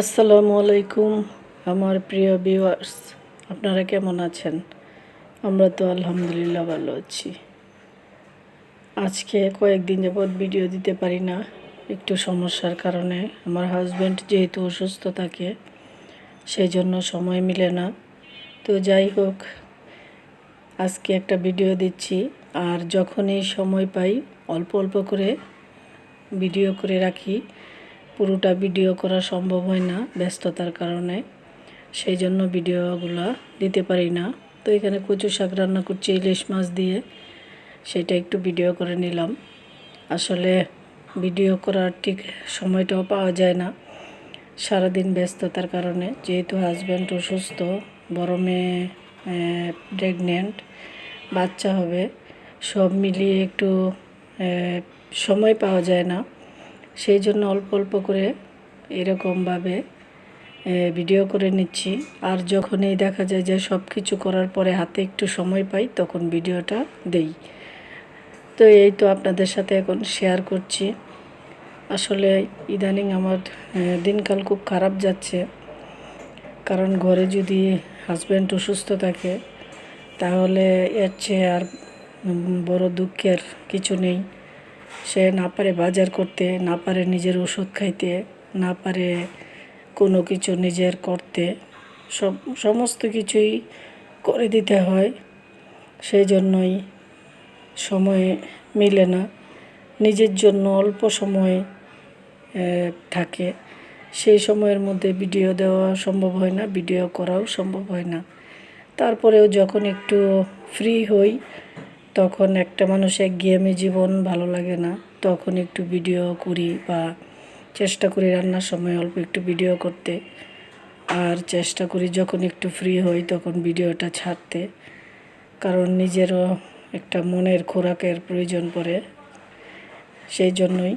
আসসালামু আলাইকুম, আমার প্রিয় ভিউয়ার্স আপনারা কেমন আছেন? আমরা তো আলহামদুলিল্লাহ ভালো আছি। আজকে কয়েকদিন যাবৎ ভিডিও দিতে পারি না, একটু সমস্যার কারণে। আমার হাজব্যান্ড যেহেতু অসুস্থ থাকে সেই জন্য সময় মিলে না। তো যাই হোক, আজকে একটা ভিডিও দিচ্ছি, আর যখনই সময় পাই, অল্প অল্প করে ভিডিও করে রাখি। পুরোটা ভিডিও করা সম্ভব হয় না ব্যস্ততার কারণে। সেই জন্য ভিডিওগুলো দিতে পারি না। তো এখানে কচু শাক রান্না করছি, ইলিশ মাছ দিয়ে। সেটা একটু ভিডিও করে নিলাম। আসলে ভিডিও করার ঠিক সময়টাও পাওয়া যায় না। সারাদিন ব্যস্ততার কারণে। যেহেতু হাজব্যান্ড অসুস্থ, বড় মেয়ে প্রেগনেন্ট বাচ্চা হবে, সব মিলিয়ে একটু সময় পাওয়া যায় না। সেই জন্য অল্প অল্প করে এরকমভাবে ভিডিও করে নিচ্ছি। আর যখনই দেখা যায় যে সব কিছু করার পরে হাতে একটু সময় পাই, তখন ভিডিওটা দেই। তো এই তো আপনাদের সাথে এখন শেয়ার করছি। আসলে ইদানিং আমার দিনকাল খুব খারাপ যাচ্ছে। কারণ ঘরে যদি হাজব্যান্ড অসুস্থ থাকে, তাহলে এর চেয়ে আর বড় দুঃখের কিছু নেই। সে না পারে বাজার করতে, না পারে নিজের ওষুধ খাইতে, না পারে কোনো কিছু নিজের করতে। সব, সমস্ত কিছুই করে দিতে হয়। সেই জন্যই সময় মিলে না। নিজের জন্য অল্প সময় থাকে। সেই সময়ের মধ্যে ভিডিও দেওয়া সম্ভব হয় না, ভিডিও করাও সম্ভব হয় না। তারপরেও যখন একটু ফ্রি হই তখন একটা মানুষের গেমে জীবন ভালো লাগে না। তখন একটু ভিডিও করি বা চেষ্টা করি রান্নার সময় অল্প একটু ভিডিও করতে। আর চেষ্টা করি যখন একটু ফ্রি হই তখন ভিডিওটা ছাড়তে। কারণ নিজেরও একটা মনের খোরাকের প্রয়োজন পড়ে। সেই জন্যই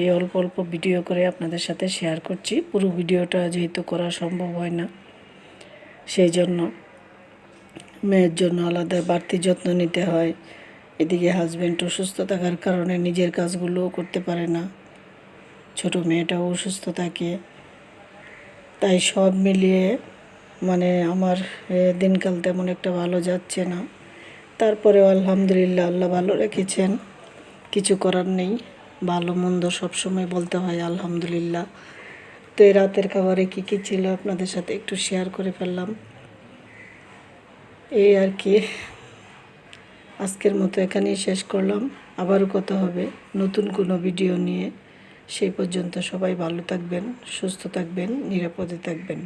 এই অল্প অল্প ভিডিও করে আপনাদের সাথে শেয়ার করছি। পুরো ভিডিওটা যেহেতু করা সম্ভব হয় না, সেই জন্য মেয়ের জন্য আলাদা বাড়তি যত্ন নিতে হয়। এদিকে হাজব্যান্ড অসুস্থ থাকার কারণে নিজের কাজগুলোও করতে পারে না। ছোট মেয়েটাও অসুস্থ থাকে। তাই সব মিলিয়ে মানে আমার দিনকাল তেমন একটা ভালো যাচ্ছে না। তারপরেও আলহামদুলিল্লাহ আল্লাহ ভালো রেখেছেন। কিছু করার নেই। ভালো মন্দ সবসময় বলতে হয় আলহামদুলিল্লাহ। তো এই রাতের খাবারে কী কী ছিল আপনাদের সাথে একটু শেয়ার করে ফেললাম। এই আর কি। আজকের মতো এখানেই শেষ করলাম। আবারও কথা হবে নতুন কোনো ভিডিও নিয়ে। সেই পর্যন্ত সবাই ভালো থাকবেন, সুস্থ থাকবেন, নিরাপদে থাকবেন।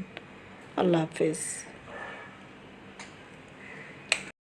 আল্লাহ হাফেজ।